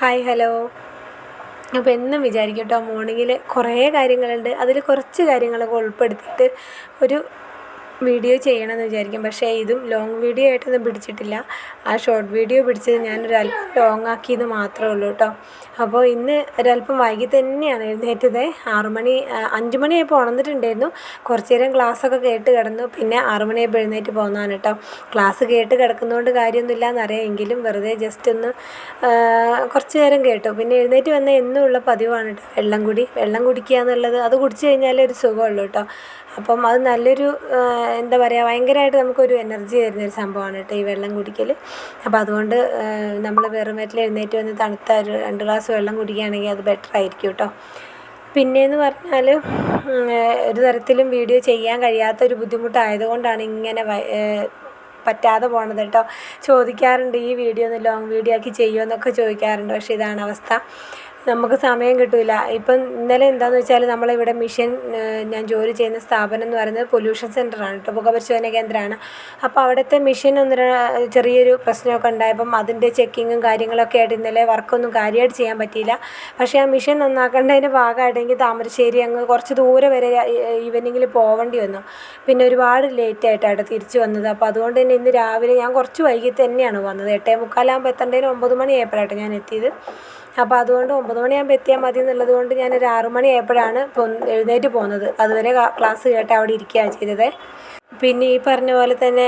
Hi hello അപ്പോൾ എന്നും വിചാരിക്കും കേട്ടോ മോർണിംഗിൽ കുറേ കാര്യങ്ങളുണ്ട്. അതിൽ കുറച്ച് കാര്യങ്ങളൊക്കെ ഉൾപ്പെടുത്തിയിട്ട് ഒരു വീഡിയോ ചെയ്യണമെന്ന് വിചാരിക്കും. പക്ഷേ ഇതും ലോങ് വീഡിയോ ആയിട്ടൊന്നും പിടിച്ചിട്ടില്ല. ആ ഷോർട്ട് വീഡിയോ പിടിച്ചത് ഞാനൊരു അല്പം ലോങ് ആക്കിയത് മാത്രമേ ഉള്ളൂ കേട്ടോ. അപ്പോൾ ഇന്ന് ഒരല്പം വൈകി തന്നെയാണ് എഴുന്നേറ്റത്. ആറുമണി അഞ്ച് മണിയായപ്പോൾ ഉണർന്നിട്ടുണ്ടായിരുന്നു. കുറച്ച് നേരം ക്ലാസ്സൊക്കെ കേട്ട് കിടന്നു. പിന്നെ ആറുമണിയായപ്പോൾ എഴുന്നേറ്റ് പോകുന്നതാണ് കേട്ടോ. ക്ലാസ് കേട്ട് കിടക്കുന്നതുകൊണ്ട് കാര്യമൊന്നുമില്ല എന്നറിയാം. എങ്കിലും വെറുതെ ജസ്റ്റ് ഒന്ന് കുറച്ച് നേരം കേട്ടു. പിന്നെ എഴുന്നേറ്റ് വന്ന എന്നുള്ള പതിവാണ് കേട്ടോ. വെള്ളം കുടി വെള്ളം കുടിക്കുക എന്നുള്ളത്. അത് കുടിച്ചു കഴിഞ്ഞാലേ ഒരു സുഖമുള്ളൂ കേട്ടോ. അപ്പം അത് നല്ലൊരു എന്താ പറയുക ഭയങ്കരമായിട്ട് നമുക്കൊരു എനർജി തരുന്നൊരു സംഭവമാണ് കേട്ടോ ഈ വെള്ളം കുടിക്കൽ അപ്പം അതുകൊണ്ട് നമ്മൾ വെറും വയറ്റിൽ എഴുന്നേറ്റ് വന്ന് തണുത്ത ഒരു രണ്ട് ഗ്ലാസ് വെള്ളം കുടിക്കുകയാണെങ്കിൽ അത് ബെറ്റർ ആയിരിക്കും കേട്ടോ. പിന്നെയെന്ന് പറഞ്ഞാൽ ഒരു തരത്തിലും വീഡിയോ ചെയ്യാൻ കഴിയാത്ത ഒരു ബുദ്ധിമുട്ടായതുകൊണ്ടാണ് ഇങ്ങനെ പറ്റാതെ പോണത് കേട്ടോ. ചോദിക്കാറുണ്ട് ഈ വീഡിയോ ഒന്ന് ലോങ് വീഡിയോ ആക്കി ചെയ്യുമോ എന്നൊക്കെ ചോദിക്കാറുണ്ട്. പക്ഷേ ഇതാണ് അവസ്ഥ. നമുക്ക് സമയം കിട്ടില്ല ഇപ്പം ഇന്നലെ എന്താണെന്ന് വെച്ചാൽ നമ്മളിവിടെ മിഷൻ ഞാൻ ജോലി ചെയ്യുന്ന സ്ഥാപനം എന്ന് പറയുന്നത് പൊല്യൂഷൻ സെന്ററാണ് കേട്ടോ. പുകപരിശോധന കേന്ദ്രമാണ്. അപ്പോൾ അവിടുത്തെ മിഷൻ ഒന്ന് ചെറിയൊരു പ്രശ്നമൊക്കെ ഉണ്ടായപ്പം അതിന്റെ ചെക്കിങ്ങും കാര്യങ്ങളൊക്കെ ആയിട്ട് ഇന്നലെ വർക്കൊന്നും കാര്യമായിട്ട് ചെയ്യാൻ പറ്റിയില്ല. പക്ഷേ ആ മിഷൻ നന്നാക്കേണ്ടതിന്റെ ഭാഗമായിട്ട് എനിക്ക് താമരശ്ശേരി അങ്ങ് കുറച്ച് ദൂരെ വരെ ഈവനിങ്ങിൽ പോവേണ്ടി വന്നു. പിന്നെ ഒരുപാട് ലേറ്റ് ആയിട്ടാണ് തിരിച്ചു വന്നത്. അപ്പോൾ അതുകൊണ്ട് തന്നെ ഇന്ന് രാവിലെ ഞാൻ കുറച്ച് വൈകി തന്നെയാണ് വന്നത്. എട്ടേ മുക്കാലാകുമ്പോൾ എത്തേണ്ടതിന് ഒമ്പത് മണിയായപ്പോഴാട്ടോ ഞാൻ എത്തിയത്. അപ്പോൾ അതുകൊണ്ട് ഒമ്പത് മണിയാകുമ്പോൾ എത്തിയാൽ മതി എന്നുള്ളത് കൊണ്ട് ഞാനൊരു ആറ് മണിയായപ്പോഴാണ് എഴുന്നേറ്റ് പോന്നത് അതുവരെ ക്ലാസ് കേട്ട് അവിടെ ഇരിക്കുകയാണ് ചെയ്തത്. പിന്നെ ഈ പറഞ്ഞ പോലെ തന്നെ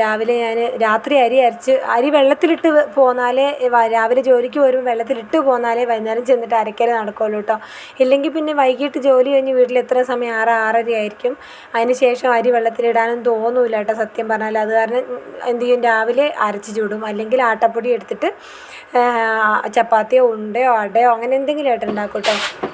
രാവിലെ ഞാൻ രാത്രി അരി അരച്ച് അരി വെള്ളത്തിലിട്ട് പോന്നാലേ രാവിലെ ജോലിക്ക് വരുമ്പോൾ വെള്ളത്തിലിട്ട് പോന്നാലേ വൈകുന്നേരം ചെന്നിട്ട് അരക്കൽ നടക്കുള്ളൂ കേട്ടോ ഇല്ലെങ്കിൽ പിന്നെ വൈകിട്ട് ജോലി കഴിഞ്ഞ് വീട്ടിൽ എത്ര സമയം? ആറ് ആറര ആയിരിക്കും. അതിന് ശേഷം അരി വെള്ളത്തിലിടാനും തോന്നൂല കേട്ടോ സത്യം പറഞ്ഞാൽ അത് കാരണം എന്ത് ചെയ്യും? രാവിലെ അരച്ച് ചൂടും. അല്ലെങ്കിൽ ആട്ടപ്പൊടി എടുത്തിട്ട് ചപ്പാത്തിയോ ഉണ്ടയോ അടയോ അങ്ങനെ എന്തെങ്കിലും ആയിട്ട് ഉണ്ടാക്കും കേട്ടോ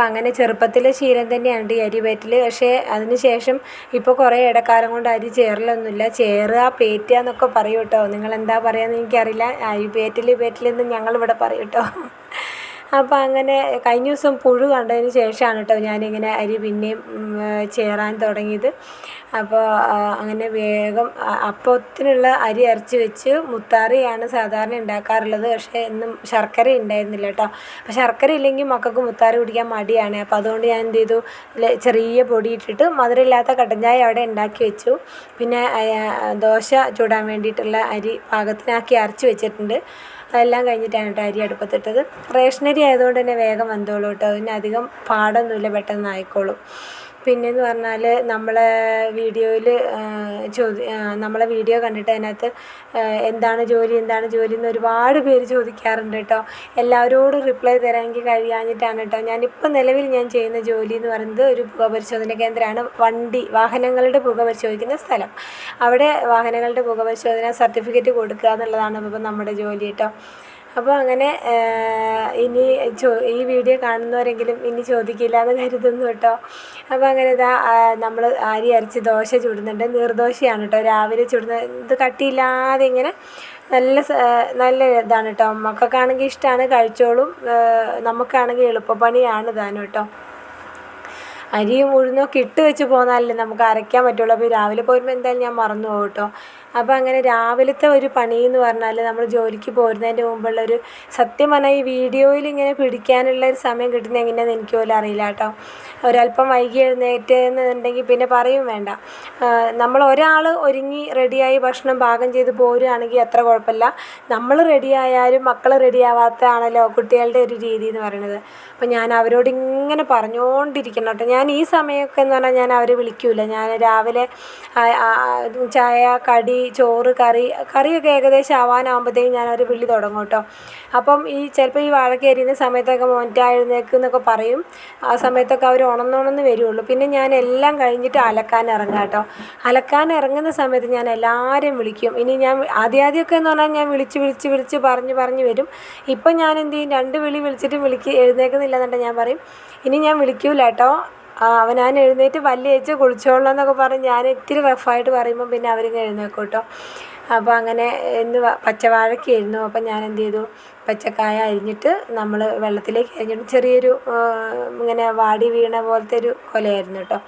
അപ്പം അങ്ങനെ ചെറുപ്പത്തിൽ ശീലം തന്നെയാണ് ഈ അരി പേറ്റൽ പക്ഷേ അതിന് ശേഷം ഇപ്പോൾ കുറേ ഇടക്കാലം കൊണ്ട് അരി ചേറലൊന്നുമില്ല ചേറുക പേറ്റുക എന്നൊക്കെ പറയും കേട്ടോ. നിങ്ങളെന്താ പറയുകയെന്ന് എനിക്കറിയില്ല. അരി പേറ്റൽ പേറ്റലെന്ന് ഞങ്ങളിവിടെ പറയും കേട്ടോ. അപ്പോൾ അങ്ങനെ കഴിഞ്ഞ ദിവസം പുഴു കണ്ടതിന് ശേഷമാണ് കേട്ടോ ഞാനിങ്ങനെ അരി പിന്നെയും ചേറാൻ തുടങ്ങിയത്. അപ്പോൾ അങ്ങനെ വേഗം അപ്പത്തിനുള്ള അരി അരച്ച് വെച്ച് മുത്താറിയാണ് സാധാരണ ഉണ്ടാക്കാറുള്ളത്. പക്ഷേ ഇന്നും ശർക്കര ഉണ്ടായിരുന്നില്ല കേട്ടോ. അപ്പോൾ ശർക്കര ഇല്ലെങ്കിൽ മക്കൾക്ക് മുത്താറി കുടിക്കാൻ മടിയാണ്. അപ്പോൾ അതുകൊണ്ട് ഞാൻ എന്ത് ചെയ്തു? ചെറിയ പൊടി ഇട്ടിട്ട് മധുരമില്ലാത്ത കടഞ്ഞായ അവിടെ ഉണ്ടാക്കി വെച്ചു. പിന്നെ ദോശ ചൂടാൻ വേണ്ടിയിട്ടുള്ള അരി പാകത്തിനാക്കി അരച്ച് വെച്ചിട്ടുണ്ട്. അതെല്ലാം കഴിഞ്ഞിട്ടാണ് കേട്ടോ അരി അടുപ്പത്തിട്ടത്. റേഷനരി ആയതുകൊണ്ട് തന്നെ വേഗം വെന്തോളും കേട്ടോ. അതിന് അധികം പാടൊന്നുമില്ല പെട്ടെന്ന് ആയിക്കോളും പിന്നെയെന്ന് പറഞ്ഞാൽ നമ്മൾ വീഡിയോയിൽ ചോദി നമ്മളെ വീഡിയോ കണ്ടിട്ട് അതിനകത്ത് എന്താണ് ജോലി എന്താണ് ജോലി എന്ന് ഒരുപാട് പേര് ചോദിക്കാറുണ്ട് കേട്ടോ. എല്ലാവരോടും റിപ്ലൈ തരാൻ എനിക്ക് കഴിയാഞ്ഞിട്ടാണ് കേട്ടോ. ഞാനിപ്പോൾ നിലവിൽ ഞാൻ ചെയ്യുന്ന ജോലി എന്ന് പറയുന്നത് ഒരു പുക പരിശോധന കേന്ദ്രമാണ്. വണ്ടി വാഹനങ്ങളുടെ പുക പരിശോധിക്കുന്ന സ്ഥലം. അവിടെ വാഹനങ്ങളുടെ പുക പരിശോധന സർട്ടിഫിക്കറ്റ് കൊടുക്കുക എന്നുള്ളതാണ് ഇപ്പോൾ നമ്മുടെ ജോലി കേട്ടോ. അപ്പോൾ അങ്ങനെ ഇനി ചോ ഈ വീഡിയോ കാണുന്നവരെങ്കിലും ഇനി ചോദിക്കില്ല എന്ന് കരുതുന്നു കേട്ടോ. അപ്പോൾ അങ്ങനെ ഇതാ നമ്മൾ അരി അരച്ച് ദോശ ചുടുന്നുണ്ട്. നീർദോശയാണ് കേട്ടോ രാവിലെ ചുടുന്ന ഇത് കട്ടിയില്ലാതെ ഇങ്ങനെ നല്ല നല്ല ഇതാണ് കേട്ടോ. മക്കൾക്കാണെങ്കിൽ ഇഷ്ടമാണ് കഴിച്ചോളും. നമുക്കാണെങ്കിൽ എളുപ്പപ്പണിയാണ് താനും കേട്ടോ. അരിയും ഉഴുന്നൊക്കെ ഇട്ട് വെച്ച് പോന്നാലല്ലേ നമുക്ക് അരയ്ക്കാൻ പറ്റുള്ളൂ. അപ്പോൾ രാവിലെ പോരുമ്പോൾ എന്തായാലും ഞാൻ മറന്നു പോകും കേട്ടോ. അപ്പോൾ അങ്ങനെ രാവിലത്തെ ഒരു പണി എന്ന് പറഞ്ഞാൽ നമ്മൾ ജോലിക്ക് പോരുന്നതിന്റെ മുമ്പുള്ള ഒരു സത്യം പറഞ്ഞാൽ ഈ വീഡിയോയിൽ ഇങ്ങനെ പിടിക്കാനുള്ള ഒരു സമയം കിട്ടുന്നത് എങ്ങനെയാണെന്ന് എനിക്ക് പോലും അറിയില്ല കേട്ടോ. ഒരല്പം വൈകി എഴുന്നേറ്റ് എന്നുണ്ടെങ്കിൽ പിന്നെ പറയും വേണ്ട. നമ്മൾ ഒരാൾ ഒരുങ്ങി റെഡിയായി ഭക്ഷണം പാകം ചെയ്ത് പോരുകയാണെങ്കിൽ അത്ര കുഴപ്പമില്ല. നമ്മൾ റെഡിയായാലും മക്കൾ റെഡിയാവാത്തതാണല്ലോ കുട്ടികളുടെ ഒരു രീതി എന്ന് പറയുന്നത്. അപ്പോൾ ഞാൻ അവരോട് ഇങ്ങനെ പറഞ്ഞുകൊണ്ടിരിക്കണം കേട്ടോ. ഞാൻ ഈ സമയമൊക്കെ എന്ന് പറഞ്ഞാൽ ഞാൻ അവരെ വിളിക്കൂല. ഞാൻ രാവിലെ ചായ കടി ചോറ് കറി കറിയൊക്കെ ഏകദേശം ആവാനാകുമ്പോഴത്തേക്കും ഞാൻ അവരെ വിളി തുടങ്ങും കേട്ടോ. അപ്പം ഈ ചിലപ്പോൾ ഈ വാഴയ്ക്ക എരിയുന്ന സമയത്തൊക്കെ മോനിറ്റാ എന്നൊക്കെ പറയും. ആ സമയത്തൊക്കെ അവർ ഉണന്നുണന്ന് വരുള്ളൂ. പിന്നെ ഞാൻ എല്ലാം കഴിഞ്ഞിട്ട് അലക്കാൻ ഇറങ്ങുക കേട്ടോ. അലക്കാൻ ഇറങ്ങുന്ന സമയത്ത് ഞാൻ എല്ലാവരെയും വിളിക്കും. ഇനി ഞാൻ ആദ്യാദ്യമൊക്കെ എന്ന് പറഞ്ഞാൽ ഞാൻ വിളിച്ച് വിളിച്ച് വിളിച്ച് പറഞ്ഞ് പറഞ്ഞ് വരും. ഇപ്പം ഞാൻ എന്ത് ചെയ്യും? രണ്ട് വിളി വിളിച്ചിട്ട് വിളിക്ക് എഴുന്നേൽക്കുന്നില്ല എന്നുണ്ടെങ്കിൽ ഞാൻ പറയും. ഇനി ഞാൻ വിളിക്കൂല കേട്ടോ. അവനാൻ എഴുന്നേറ്റ് വലിയ ചേച്ചി കുളിച്ചോളാം എന്നൊക്കെ പറഞ്ഞ് ഞാൻ ഇത്തിരി റഫായിട്ട് പറയുമ്പോൾ പിന്നെ അവരിങ്ങ് എഴുന്നേൽക്കും കേട്ടോ. അപ്പോൾ അങ്ങനെ ഇന്ന് പച്ചവാഴയ്ക്കായിരുന്നു അപ്പം ഞാൻ എന്ത് ചെയ്തു? പച്ചക്കായ അരിഞ്ഞിട്ട് നമ്മൾ വെള്ളത്തിലേക്ക് അരിഞ്ഞിട്ട് ചെറിയൊരു ഇങ്ങനെ വാടി വീണ പോലത്തെ ഒരു കൊലയായിരുന്നു കേട്ടോ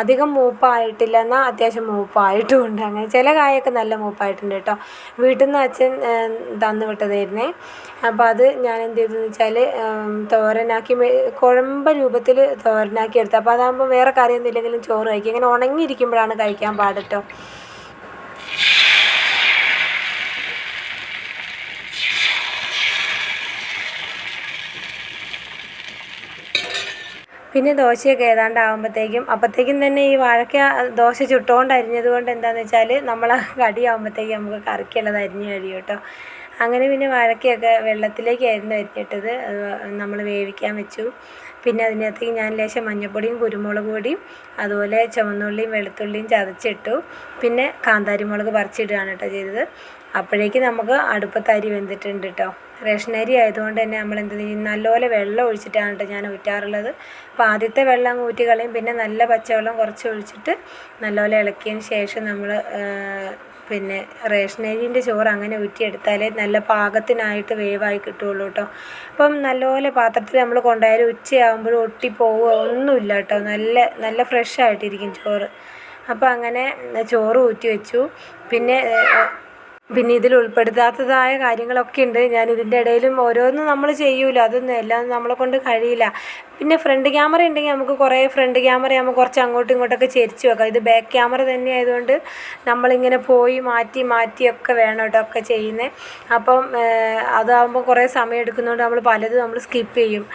അധികം മൂപ്പായിട്ടില്ല എന്നാൽ അത്യാവശ്യം മൂപ്പായിട്ടുമുണ്ട്. അങ്ങനെ ചില കായൊക്കെ നല്ല മൂപ്പായിട്ടുണ്ട് കേട്ടോ വീട്ടിൽ നിന്ന് അച്ഛൻ തന്നു വിട്ടതായിരുന്നേ. അപ്പോൾ അത് ഞാൻ എന്ത് ചെയ്തെന്ന് വെച്ചാൽ തോരനാക്കി കുഴമ്പ രൂപത്തിൽ തോരനാക്കി എടുത്തു. അപ്പോൾ അതാകുമ്പോൾ വേറെ കറിയൊന്നും ഇല്ലെങ്കിലും ചോറ് കഴിക്കും. ഇങ്ങനെ ഉണങ്ങിയിരിക്കുമ്പോഴാണ് കഴിക്കാൻ പാട് പിന്നെ ദോശയൊക്കെ ഏതാണ്ട് ആകുമ്പോഴത്തേക്കും അപ്പോഴത്തേക്കും തന്നെ ഈ വാഴയ്ക്ക ദോശ ചുട്ടുകൊണ്ട് അരിഞ്ഞത് കൊണ്ട് എന്താണെന്ന് വെച്ചാൽ നമ്മൾ കടിയാകുമ്പോഴത്തേക്കും നമുക്ക് കറിക്കുള്ളത് അരിഞ്ഞ് കഴിയും കേട്ടോ. അങ്ങനെ പിന്നെ വാഴയ്ക്കയൊക്കെ വെള്ളത്തിലേക്കായിരുന്നു അരിഞ്ഞിട്ടത്. നമ്മൾ വേവിക്കാൻ വെച്ചു. പിന്നെ അതിനകത്തേക്ക് ഞാൻ ലേശം മഞ്ഞൾപ്പൊടിയും കുരുമുളക് പൊടിയും അതുപോലെ ചുവന്നുള്ളിയും വെളുത്തുള്ളിയും ചതച്ചിട്ടു. പിന്നെ കാന്താരി മുളക് പറിച്ചിടുകയാണ് കേട്ടോ ചെയ്തത്. അപ്പോഴേക്ക് നമുക്ക് അടുപ്പത്ത് അരി വെന്തിട്ടുണ്ട് കേട്ടോ റേഷൻ അരി ആയതുകൊണ്ട് തന്നെ നമ്മൾ എന്ത് ചെയ്യും? നല്ലപോലെ വെള്ളം ഒഴിച്ചിട്ടാണ് കേട്ടോ ഞാൻ ഊറ്റാറുള്ളത്. അപ്പോൾ ആദ്യത്തെ വെള്ളം ഊറ്റി കളയും. പിന്നെ നല്ല പച്ചവെള്ളം കുറച്ച് ഒഴിച്ചിട്ട് നല്ലപോലെ ഇളക്കിയതിന് ശേഷം നമ്മൾ പിന്നെ റേഷൻ അരിന്റെ ചോറ് അങ്ങനെ ഊറ്റിയെടുത്താലേ നല്ല പാകത്തിനായിട്ട് വേവായി കിട്ടുകയുള്ളൂ കേട്ടോ. അപ്പം നല്ലപോലെ പാത്രത്തിൽ നമ്മൾ കൊണ്ടുപോയാലും ഉച്ചയാകുമ്പോഴും ഒട്ടിപ്പോവുക ഒന്നുമില്ല കേട്ടോ. നല്ല നല്ല ഫ്രഷ് ആയിട്ടിരിക്കും ചോറ്. അപ്പോൾ അങ്ങനെ ചോറ് ഊറ്റി വെച്ചു. പിന്നെ പിന്നെ ഇതിൽ ഉൾപ്പെടുത്താത്തതായ കാര്യങ്ങളൊക്കെ ഉണ്ട്. ഞാൻ ഇതിന്റെ ഇടയിലും ഓരോന്നും നമ്മൾ ചെയ്യൂല. അതൊന്നും എല്ലാം നമ്മളെ കൊണ്ട് കഴിയില്ല. പിന്നെ ഫ്രണ്ട് ക്യാമറ ഉണ്ടെങ്കിൽ നമുക്ക് കുറേ ഫ്രണ്ട് ക്യാമറ ആകുമ്പോൾ കുറച്ച് അങ്ങോട്ടും ഇങ്ങോട്ടൊക്കെ ചെരിച്ച് വെക്കാം. ഇത് ബാക്ക് ക്യാമറ തന്നെ ആയതുകൊണ്ട് നമ്മളിങ്ങനെ പോയി മാറ്റി മാറ്റിയൊക്കെ വേണം കേട്ടോ ഒക്കെ ചെയ്യുന്നത് അപ്പം അതാകുമ്പോൾ കുറേ സമയം എടുക്കുന്നതുകൊണ്ട് നമ്മൾ പലതും നമ്മൾ സ്കിപ്പ് ചെയ്യും.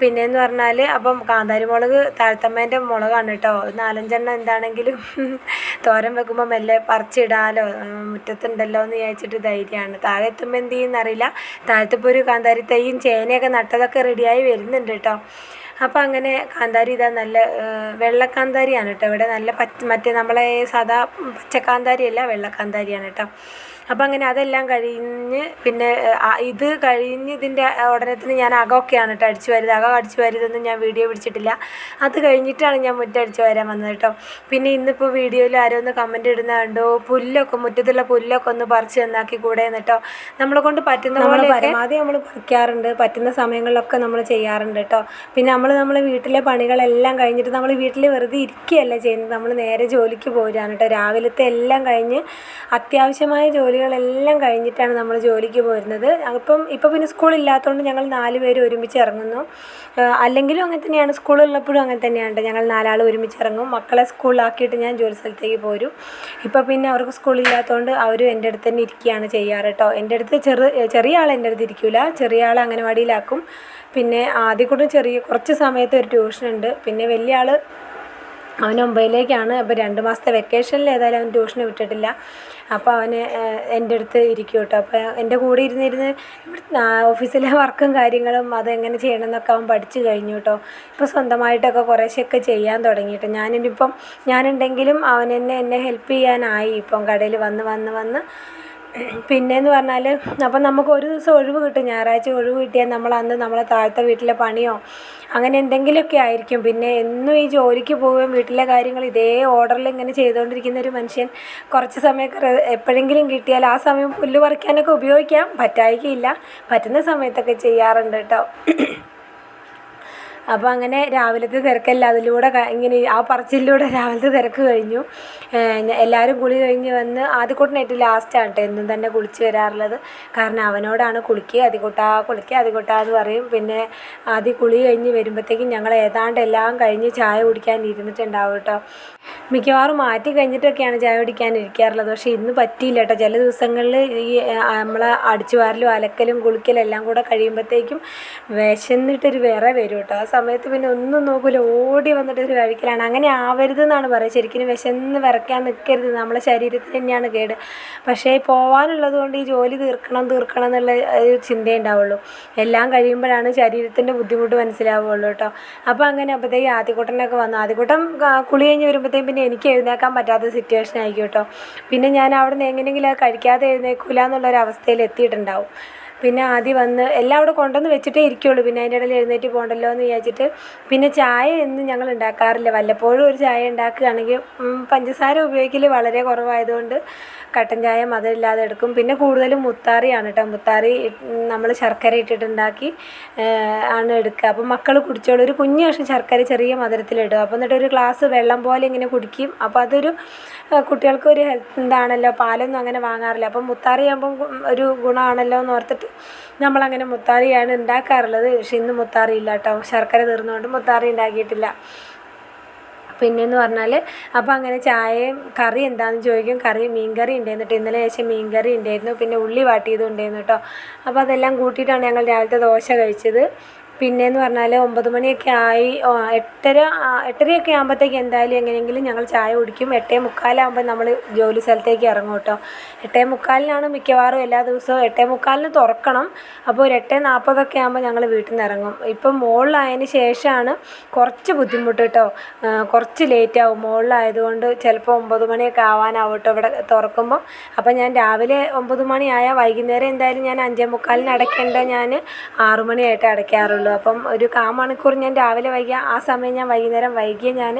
പിന്നെയെന്ന് പറഞ്ഞാൽ അപ്പം കാന്താരി മുളക് താഴ്ത്തമ്മേന്റെ മുളകാണ് കേട്ടോ. നാലഞ്ചെണ്ണം എന്താണെങ്കിലും തോരൻ വെക്കുമ്പോൾ മെല്ലെ പറിച്ചിടാലോ. മുറ്റത്തുണ്ടല്ലോ എന്ന് വിചാരിച്ചിട്ട് ധൈര്യമാണ്. താഴെ എത്തുമ്പോൾ എന്ത് ചെയ്യുന്നറിയില്ല. താഴത്തിപ്പോൾ ഒരു കാന്താരി തൈയും ചേനയൊക്കെ നട്ടതൊക്കെ റെഡിയായി വരുന്നുണ്ട് കേട്ടോ. അപ്പോൾ അങ്ങനെ കാന്താരി ഇതാ നല്ല വെള്ളക്കാന്താരിയാണ് കേട്ടോ. ഇവിടെ നല്ല പച്ച മറ്റേ നമ്മളെ സാധാ പച്ചക്കാന്താരിയല്ല വെള്ളക്കാന്താരിയാണ് കേട്ടോ. അപ്പോൾ അങ്ങനെ അതെല്ലാം കഴിഞ്ഞ് പിന്നെ ഇത് കഴിഞ്ഞ് ഇതിന്റെ ഉടനെ ഞാൻ അകമൊക്കെയാണ് കേട്ടോ അടിച്ചു വരുന്നത്. അകം അടിച്ചു വരുന്നതൊന്നും ഞാൻ വീഡിയോ പിടിച്ചിട്ടില്ല. അത് കഴിഞ്ഞിട്ടാണ് ഞാൻ മുറ്റടിച്ചു വരാൻ വന്നത് കേട്ടോ പിന്നെ ഇന്നിപ്പോൾ വീഡിയോയിൽ ആരോ ഒന്ന് കമന്റ് ഇടുന്ന കണ്ടോ പുല്ലൊക്കെ മുറ്റത്തുള്ള പുല്ലൊക്കെ ഒന്ന് പറിച്ച് നന്നാക്കി കൂടെ എന്നിട്ടോ നമ്മളെ കൊണ്ട് പറ്റുന്ന പോലെ പരമാവധി നമ്മൾ പറിക്കാറുണ്ട്. പറ്റുന്ന സമയങ്ങളിലൊക്കെ നമ്മൾ ചെയ്യാറുണ്ട് കേട്ടോ പിന്നെ നമ്മൾ നമ്മളെ വീട്ടിലെ പണികളെല്ലാം കഴിഞ്ഞിട്ട് നമ്മൾ വീട്ടിൽ വെറുതെ ഇരിക്കുകയല്ല ചെയ്യുന്നത്. നമ്മൾ നേരെ ജോലിക്ക് പോരുകയാണ് കേട്ടോ രാവിലത്തെ എല്ലാം കഴിഞ്ഞ് അത്യാവശ്യമായ ജോലി ജോലികളെല്ലാം കഴിഞ്ഞിട്ടാണ് നമ്മൾ ജോലിക്ക് പോരുന്നത്. അപ്പം ഇപ്പോൾ പിന്നെ സ്കൂളില്ലാത്തതുകൊണ്ട് ഞങ്ങൾ നാല് പേര് ഒരുമിച്ച് ഇറങ്ങുന്നു. അല്ലെങ്കിലും അങ്ങനെ തന്നെയാണ്. സ്കൂളുള്ളപ്പോഴും അങ്ങനെ തന്നെയാണ് ഞങ്ങൾ നാലാൾ ഒരുമിച്ച് ഇറങ്ങും. മക്കളെ സ്കൂളിലാക്കിയിട്ട് ഞാൻ ജോലി സ്ഥലത്തേക്ക് പോരും. ഇപ്പോൾ പിന്നെ അവർക്ക് സ്കൂളില്ലാത്തതുകൊണ്ട് അവരും എന്റെ അടുത്ത് തന്നെ ഇരിക്കുകയാണ് ചെയ്യാറ് കേട്ടോ എന്റെ അടുത്ത് ചെറു ചെറിയ ആൾ എന്റെ അടുത്ത് ഇരിക്കില്ല ചെറിയ ആൾ അംഗനവാടിയിലാക്കും പിന്നെ ആദ്യം കൂടെ ചെറിയ കുറച്ച് സമയത്ത് ഒരു ട്യൂഷനുണ്ട് പിന്നെ വലിയ ആൾ അവൻ ഒമ്പതിലേക്കാണ് അപ്പോൾ രണ്ട് മാസത്തെ വെക്കേഷനിൽ ഏതായാലും അവൻ ട്യൂഷന് വിട്ടിട്ടില്ല. അപ്പോൾ അവന് എന്റെ അടുത്ത് ഇരിക്കും കേട്ടോ. അപ്പോൾ എന്റെ കൂടെ ഇരുന്നിരുന്ന് ഓഫീസിലെ വർക്കും കാര്യങ്ങളും അതെങ്ങനെ ചെയ്യണം എന്നൊക്കെ അവൻ പഠിച്ചു കഴിഞ്ഞു കേട്ടോ. ഇപ്പോൾ സ്വന്തമായിട്ടൊക്കെ കുറേശ്ശെയൊക്കെ ചെയ്യാൻ തുടങ്ങിയിട്ട് ഞാനിപ്പം ഞാനുണ്ടെങ്കിലും അവൻ എന്നെ എന്നെ ഹെൽപ്പ് ചെയ്യാനായി. ഇപ്പം കടയിൽ വന്ന് വന്ന് വന്ന് പിന്നെയെന്ന് പറഞ്ഞാൽ അപ്പം നമുക്ക് ഒരു ദിവസം ഒഴിവ് കിട്ടും. ഞായറാഴ്ച ഒഴിവ് കിട്ടിയാൽ നമ്മൾ അന്ന് നമ്മളെ താഴത്തെ വീട്ടിലെ പണിയോ അങ്ങനെ എന്തെങ്കിലുമൊക്കെ ആയിരിക്കും. പിന്നെ എന്നും ഈ ജോലിക്ക് പോവുകയും വീട്ടിലെ കാര്യങ്ങൾ ഇതേ ഓർഡറിൽ ഇങ്ങനെ ചെയ്തുകൊണ്ടിരിക്കുന്ന ഒരു മനുഷ്യൻ കുറച്ച് സമയമൊക്കെ എപ്പോഴെങ്കിലും കിട്ടിയാൽ ആ സമയം പുല്ല് പറിക്കാനൊക്കെ ഉപയോഗിക്കാം. പറ്റായികയില്ല. പറ്റുന്ന സമയത്തൊക്കെ ചെയ്യാറുണ്ട് കേട്ടോ. അപ്പോൾ അങ്ങനെ രാവിലത്തെ തിരക്കല്ല. അതിലൂടെ ഇങ്ങനെ ആ പറച്ചിലൂടെ രാവിലത്തെ തിരക്ക് കഴിഞ്ഞു. എല്ലാവരും കുളി കഴിഞ്ഞ് വന്ന് ആദ്യക്കൂട്ടൻ ഏറ്റവും ലാസ്റ്റാണ് കേട്ടോ എന്നും തന്നെ കുളിച്ച് വരാറുള്ളത്. കാരണം അവനോടാണ് കുളിക്കുക അതികൂട്ടാ കുളിക്കുക അതികൂട്ടാ എന്ന് പറയും. പിന്നെ ആദ്യം കുളി കഴിഞ്ഞ് വരുമ്പോഴത്തേക്കും ഞങ്ങൾ ഏതാണ്ട് എല്ലാം കഴിഞ്ഞ് ചായ കുടിക്കാൻ ഇരുന്നിട്ടുണ്ടാവും കേട്ടോ മിക്കവാറും മാറ്റി കഴിഞ്ഞിട്ടൊക്കെയാണ് ചായ കുടിക്കാൻ ഇരിക്കാറുള്ളത്. പക്ഷേ ഇന്ന് പറ്റിയില്ല കേട്ടോ ചില ദിവസങ്ങളിൽ ഈ നമ്മളെ അടിച്ചു വാരലും അലക്കലും കുളിക്കലും എല്ലാം കൂടെ കഴിയുമ്പോഴത്തേക്കും വിശന്നിട്ടൊരു വേറെ വരും കേട്ടോ ആ സമയത്ത് പിന്നെ ഒന്നും നോക്കില്ല ഓടി വന്നിട്ട് ഒരു കഴിക്കലാണ് അങ്ങനെ ആവരുതെന്നാണ് പറയുക. ശരിക്കും വിശന്ന് വിറയ്ക്കാൻ നിൽക്കരുത് നമ്മളെ ശരീരത്തിന് തന്നെയാണ് കേട്. പക്ഷേ പോകാനുള്ളത് കൊണ്ട് ഈ ജോലി തീർക്കണം തീർക്കണം എന്നുള്ള ഒരു ചിന്തയേ ഉണ്ടാവുള്ളൂ. എല്ലാം കഴിയുമ്പോഴാണ് ശരീരത്തിന്റെ ബുദ്ധിമുട്ട് മനസ്സിലാവുള്ളൂ കേട്ടോ. അപ്പോൾ അങ്ങനെ അപ്പോഴത്തേക്ക് ആദ്യക്കൂട്ടനൊക്കെ വന്നു. ആദ്യക്കൂട്ടം കുളി കഴിഞ്ഞ് വരുമ്പോഴത്തേക്കും പിന്നെ എനിക്ക് എഴുന്നേക്കാൻ പറ്റാത്ത സിറ്റുവേഷൻ ആയിരിക്കും കേട്ടോ. പിന്നെ ഞാൻ അവിടെ നിന്ന് എങ്ങനെയെങ്കിലും അത് കഴിക്കാതെ എഴുന്നേക്കില്ല എന്നുള്ളൊരവസ്ഥയിൽ എത്തിയിട്ടുണ്ടാവും. പിന്നെ ആദ്യം വന്ന് എല്ലാം അവിടെ കൊണ്ടുവന്ന് വെച്ചിട്ടേ ഇരിക്കുകയുള്ളൂ പിന്നെ അതിന്റെ ഇടയിൽ എഴുന്നേറ്റ് പോകണ്ടല്ലോ എന്ന് വിചാരിച്ചിട്ട് പിന്നെ ചായ എന്നും ഞങ്ങൾ ഉണ്ടാക്കാറില്ല. വല്ലപ്പോഴും ഒരു ചായ ഉണ്ടാക്കുകയാണെങ്കിൽ പഞ്ചസാര ഉപയോഗിക്കൽ വളരെ കുറവായതുകൊണ്ട് കട്ടൻ ചായ മധുരമില്ലാതെ എടുക്കും. പിന്നെ കൂടുതലും മുത്താറിയാണ് കേട്ടോ. മുത്താറി നമ്മൾ ശർക്കര ഇട്ടിട്ടുണ്ടാക്കി ആണ് എടുക്കുക. അപ്പം മക്കൾ കുടിച്ചോളും. ഒരു കുഞ്ഞു കഷ്ണം ശർക്കര ചെറിയ മധുരത്തിലിടും അപ്പം എന്നിട്ട് ഒരു ഗ്ലാസ് വെള്ളം പോലെ ഇങ്ങനെ കുടിക്കും. അപ്പോൾ അതൊരു കുട്ടികൾക്ക് ഒരു ഹെൽത്ത് എന്താണല്ലോ പാലൊന്നും അങ്ങനെ വാങ്ങാറില്ല. അപ്പം മുത്താറി ആകുമ്പം ഒരു ഗുണമാണല്ലോ എന്ന് ഓർത്തിട്ട് നമ്മളങ്ങനെ മുത്താറിയാണ് ഉണ്ടാക്കാറുള്ളത്. പക്ഷെ ഇന്ന് മുത്താറി ഇല്ല കേട്ടോ. ശർക്കര തീർന്നുകൊണ്ട് മുത്താറി ഉണ്ടാക്കിയിട്ടില്ല. പിന്നെയെന്ന് പറഞ്ഞാൽ അപ്പോൾ അങ്ങനെ ചായയും കറി എന്താണെന്ന് ചോദിക്കും. കറി മീൻ കറി ഉണ്ടായിരുന്നു കേട്ടോ ഇന്നലെ മീൻ കറി ഉണ്ടായിരുന്നു. പിന്നെ ഉള്ളി വാട്ടിയതും ഉണ്ടായിരുന്നു കേട്ടോ. അപ്പോൾ അതെല്ലാം കൂട്ടിയിട്ടാണ് ഞങ്ങൾ രാവിലത്തെ ദോശ കഴിച്ചത്. പിന്നെയെന്ന് പറഞ്ഞാൽ ഒമ്പത് മണിയൊക്കെ ആയി എട്ടര എട്ടരയൊക്കെ ആകുമ്പോഴത്തേക്ക് എന്തായാലും എങ്ങനെയെങ്കിലും ഞങ്ങൾ ചായ കുടിക്കും. എട്ടേ മുക്കാലാകുമ്പോൾ നമ്മൾ ജോലി സ്ഥലത്തേക്ക് ഇറങ്ങും കേട്ടോ. എട്ടേ മുക്കാലിനാണ് മിക്കവാറും എല്ലാ ദിവസവും എട്ടേ മുക്കാലിന് തുറക്കണം. അപ്പോൾ ഒരു എട്ടേ നാൽപ്പതൊക്കെ ആകുമ്പോൾ ഞങ്ങൾ വീട്ടിൽ നിന്ന് ഇറങ്ങും. ഇപ്പം മുകളിലായതിന് ശേഷമാണ് കുറച്ച് ബുദ്ധിമുട്ട് കേട്ടോ. കുറച്ച് ലേറ്റ് ആവും. മുകളിലായതുകൊണ്ട് ചിലപ്പോൾ ഒമ്പത് മണിയൊക്കെ ആവാനാവും കേട്ടോ ഇവിടെ തുറക്കുമ്പോൾ അപ്പോൾ ഞാൻ രാവിലെ ഒമ്പത് മണിയായാൽ വൈകുന്നേരം എന്തായാലും ഞാൻ അഞ്ചേ മുക്കാലിന് അടയ്ക്കേണ്ട ഞാൻ ആറു മണിയായിട്ട് അടയ്ക്കാറുള്ളൂ. അപ്പം ഒരു കാ മണിക്കൂർ ഞാൻ രാവിലെ വൈകിയ ആ സമയം ഞാൻ വൈകുന്നേരം വൈകിയേ ഞാൻ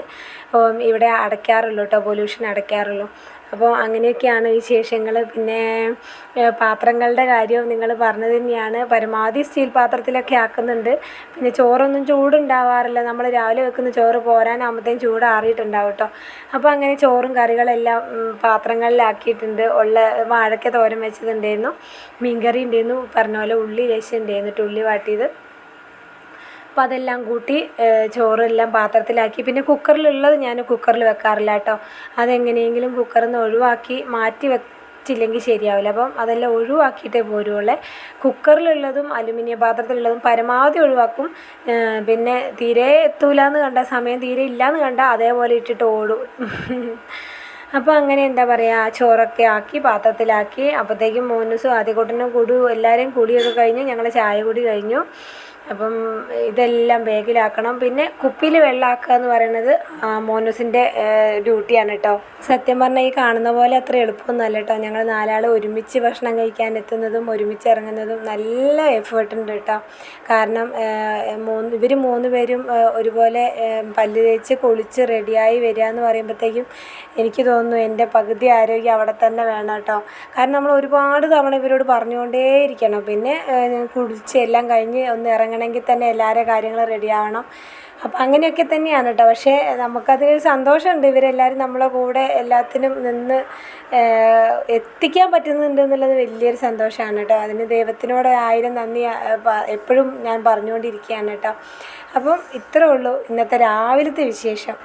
ഇവിടെ അടയ്ക്കാറുള്ളൂ കേട്ടോ പൊല്യൂഷൻ അടയ്ക്കാറുള്ളൂ. അപ്പോൾ അങ്ങനെയൊക്കെയാണ് വിശേഷങ്ങൾ. പിന്നെ പാത്രങ്ങളുടെ കാര്യവും നിങ്ങൾ പറഞ്ഞത് തന്നെയാണ്. പരമാവധി സ്റ്റീൽ പാത്രത്തിലൊക്കെ ആക്കുന്നുണ്ട്. പിന്നെ ചോറൊന്നും ചൂടുണ്ടാവാറില്ല. നമ്മൾ രാവിലെ വെക്കുന്ന ചോറ് പോരാനാകുമ്പോഴത്തേക്കും ചൂടാറിയിട്ടുണ്ടാവും കേട്ടോ അപ്പോൾ അങ്ങനെ ചോറും കറികളെല്ലാം പാത്രങ്ങളിലാക്കിയിട്ടുണ്ട്. ഉള്ള വാഴയ്ക്ക തോരൻ വെച്ചതുണ്ടായിരുന്നു. മീൻകറി ഉണ്ടായിരുന്നു. പറഞ്ഞ പോലെ ഉള്ളി ഉണ്ടായിരുന്നു. കേട്ടോ ഉള്ളി വാട്ടിയത്. അപ്പോൾ അതെല്ലാം കൂട്ടി ചോറെല്ലാം പാത്രത്തിലാക്കി. പിന്നെ കുക്കറിലുള്ളത് ഞാൻ കുക്കറിൽ വെക്കാറില്ല കേട്ടോ. അതെങ്ങനെയെങ്കിലും കുക്കറിൽ നിന്ന് ഒഴിവാക്കി മാറ്റി വെച്ചില്ലെങ്കിൽ ശരിയാവില്ല. അപ്പം അതെല്ലാം ഒഴിവാക്കിയിട്ടേ പോരുള്ളേ. കുക്കറിലുള്ളതും അലുമിനിയം പാത്രത്തിലുള്ളതും പരമാവധി ഒഴിവാക്കും. പിന്നെ തീരെ എത്തൂല എന്ന് കണ്ട സമയം തീരെ ഇല്ല കണ്ട അതേപോലെ ഇട്ടിട്ട് ഓടും. അപ്പോൾ അങ്ങനെ എന്താ പറയുക ചോറൊക്കെ ആക്കി പാത്രത്തിലാക്കി. അപ്പോഴത്തേക്കും മോനൂസും ആദ്യക്കൂട്ടനും കുടു എല്ലാവരെയും കുടിയൊക്കെ കഴിഞ്ഞു ഞങ്ങൾ ചായ കൂടി കഴിഞ്ഞു. അപ്പം ഇതെല്ലാം ബാഗിലാക്കണം. പിന്നെ കുപ്പിയിൽ വെള്ളമാക്കുക എന്ന് പറയുന്നത് മോനൂസിന്റെ ഡ്യൂട്ടിയാണ് കേട്ടോ സത്യം പറഞ്ഞാൽ ഈ കാണുന്ന പോലെ അത്ര എളുപ്പമൊന്നുമല്ല കേട്ടോ ഞങ്ങൾ നാലാൾ ഒരുമിച്ച് ഭക്ഷണം കഴിക്കാൻ എത്തുന്നതും ഒരുമിച്ച് ഇറങ്ങുന്നതും നല്ല എഫേർട്ട് ഉണ്ട് കേട്ടോ കാരണം മൂന്ന് ഇവർ മൂന്ന് പേരും ഒരുപോലെ പല്ല് തേച്ച് കുളിച്ച് റെഡിയായി വരിക എന്ന് പറയുമ്പോഴത്തേക്കും എനിക്ക് തോന്നുന്നു എന്റെ പകുതി ആരോഗ്യം അവിടെ തന്നെ വേണം കേട്ടോ കാരണം നമ്മൾ ഒരുപാട് തവണ ഇവരോട് പറഞ്ഞുകൊണ്ടേ ഇരിക്കണം പിന്നെ കുളിച്ച് എല്ലാം കഴിഞ്ഞ് ഒന്ന് ഇറങ്ങണമെങ്കിൽ തന്നെ എല്ലാവരുടെ കാര്യങ്ങളും റെഡിയാവണം അപ്പം അങ്ങനെയൊക്കെ തന്നെയാണ് കേട്ടോ പക്ഷേ നമുക്കതിൽ സന്തോഷമുണ്ട്. ഇവരെല്ലാവരും നമ്മളെ കൂടെ എല്ലാത്തിനും നിന്ന് എത്തിക്കാൻ പറ്റുന്നുണ്ട് എന്നുള്ളത് വലിയൊരു സന്തോഷമാണ് കേട്ടോ അതിന് ദൈവത്തിനോട് ആയിരം നന്ദി എപ്പോഴും ഞാൻ പറഞ്ഞുകൊണ്ടിരിക്കുകയാണ് കേട്ടോ അപ്പം ഇത്രേ ഉള്ളൂ ഇന്നത്തെ രാവിലത്തെ വിശേഷം.